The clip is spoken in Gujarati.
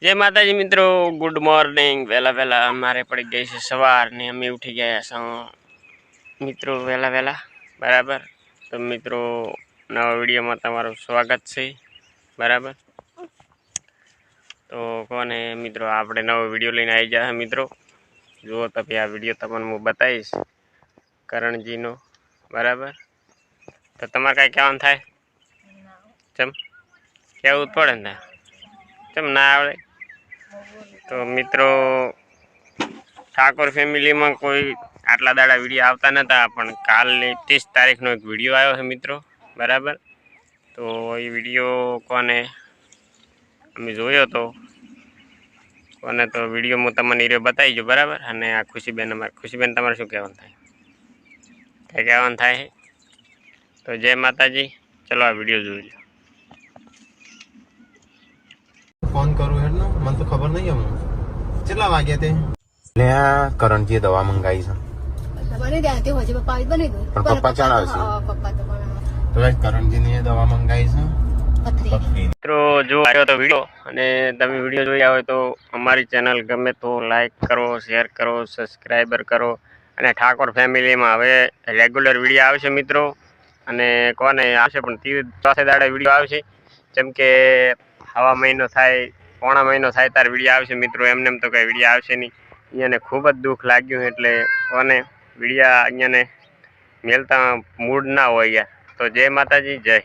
જય માતાજી મિત્રો ગુડ મોર્નિંગ વહેલા વહેલા અમારે પડી ગઈ છે સવાર ને અમે ઉઠી ગયા છો. મિત્રો વહેલા વહેલા બરાબર? તો મિત્રો નવા વિડીયોમાં તમારું સ્વાગત છે. બરાબર? તો કોને મિત્રો આપણે નવો વીડિયો લઈને આવી ગયા મિત્રો. જુઓ તમે આ વીડિયો તમને હું બતાવીશ. કરણજીનો. બરાબર? તો તમારે કાંઈ કહેવાનું થાય? ચમ? કહેવું જ પડે ને. ચમ ના આવડે? તો મિત્રો, ઠાકોર ફેમિલીમાં કોઈ આટલા દાડા વીડિયો આવતા નહોતા પણ કાલની ત્રીસ તારીખનો એક વીડિયો આવ્યો છે મિત્રો, બરાબર? તો એ વીડિયો કોને? અમે જોયો તો. કોને તો વીડિયો હું તમને એ બતાવી જો બરાબર? અને આ ખુશીબેન અમારે, ખુશીબેન, તમારે શું કહેવાનું થાય? કંઈ કહેવાનું થાય? તો જય માતાજી. ચલો આ વીડિયો જોઈ ફોન કરું હેડ ને મને તો ખબર નહીં હમણાં કેટલા વાગ્યા તે? લે કરણજીએ દવા મંગાવી છે. બની દે તે હોજે પપ્પા બની દો પણ પપ્પા ચડાવશે. પપ્પા તો બનાવે. તો ગાઈસ કરણજીની દવા મંગાવી છે. પથરી. પથરી. મિત્રો જો આવ્યો તો વીડિયો અને તમે વીડિયો જોયા હોય તો અમારી ચેનલ ગમે તો લાઈક કરો શેર કરો સબસ્ક્રાઈબર કરો અને ઠાકોર ફેમિલીમાં હવે રેગ્યુલર વીડિયો આવશે મિત્રો. અને કોને આવશે પણ ચોથે દાડે વીડિયો આવશે. જેમ કે હવા મહિનો થાય, પોણા મહિનો થાય તાર વીડિયો આવશે મિત્રો, એમને એમ તો કંઈ વીડિયો આવશે નહીં. અહીંયાને ખૂબ જ દુઃખ લાગ્યું એટલે કોને વિડીયા અહીંયાને મેલતા મૂડ ના હોય યાર. તો જય માતાજી, જય